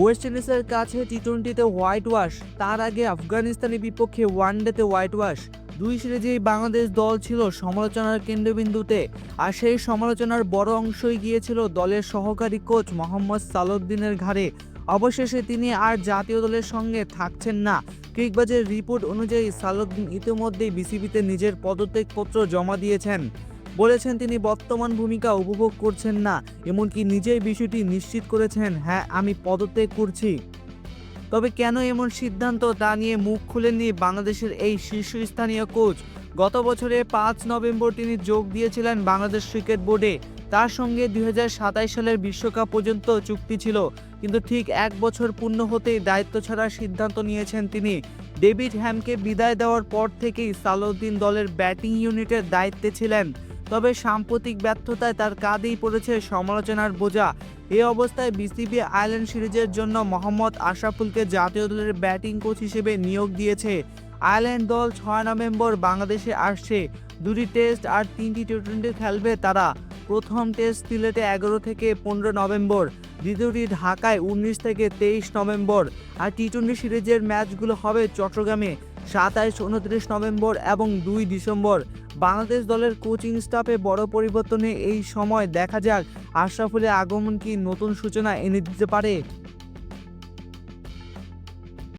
West ইন্ডিজের কাছে টি টোয়েন্টিতে হোয়াইট ওয়াশ তার আগে আফগানিস্তানের বিপক্ষে ওয়ানডেতে হোয়াইট ওয়াশ দুই সিরিজেই বাংলাদেশ দল ছিল সমালোচনার কেন্দ্রবিন্দুতে, আর সেই সমালোচনার বড় অংশই গিয়েছিল দলের সহকারী কোচ মোহাম্মদ সালউদ্দিনের ঘাড়ে। অবশেষে তিনি আর জাতীয় দলের সঙ্গে থাকছেন না। ক্রিকবাজের রিপোর্ট অনুযায়ী সালউদ্দিন ইতিমধ্যেই বিসিবিতে নিজের পদত্যাগপত্র জমা দিয়েছেন। বলেছেন তিনি বর্তমান ভূমিকা উপভোগ করছেন না, এমনকি নিজেই বিষয়টি নিশ্চিত করেছেন হ্যাঁ আমি পদত্যাগ করছি। তবে কেন এমন সিদ্ধান্ত তা নিয়ে মুখ খুলেননি বাংলাদেশের এই শীর্ষস্থানীয় কোচ? গত বছরে পাঁচ নভেম্বর তিনি যোগ দিয়েছিলেন বাংলাদেশ ক্রিকেট বোর্ডে। তার সঙ্গে দুই সালের বিশ্বকাপ পর্যন্ত চুক্তি ছিল, কিন্তু ঠিক এক বছর পূর্ণ হতেই দায়িত্ব ছাড়ার সিদ্ধান্ত নিয়েছেন তিনি। ডেভিড হ্যামকে বিদায় দেওয়ার পর থেকেই সালাউদ্দিন দলের ব্যাটিং ইউনিটের দায়িত্বে ছিলেন। তবে সাম্প্রতিক ব্যর্থতায় তার কাঁধেই পড়েছে সমালোচনার বোঝা। এ অবস্থায় বিসিবি আয়ারল্যান্ড সিরিজের জন্য মোহাম্মদ আশরাফুলকে জাতীয় দলের ব্যাটিং কোচ হিসেবে নিয়োগ দিয়েছে। আয়ারল্যান্ড দল ছয় নভেম্বর বাংলাদেশে আসছে। দুটি টেস্ট আর তিনটি টি টোয়েন্টি খেলবে তারা। প্রথম টেস্ট সিলেটে এগারো থেকে পনেরো নভেম্বর, দ্বিতীয়টি ঢাকায় উনিশ থেকে তেইশ নভেম্বর। আর টি টোয়েন্টি সিরিজের ম্যাচগুলো হবে চট্টগ্রামে। সাতাইশ, উনত্রিশ নভেম্বর এবং দুই ডিসেম্বর। বাংলাদেশ দলের কোচিং স্টাফে বড় পরিবর্তনে এই সময় দেখা যাক আশরাফুলের আগমন কি নতুন সূচনা এনে দিতে পারে।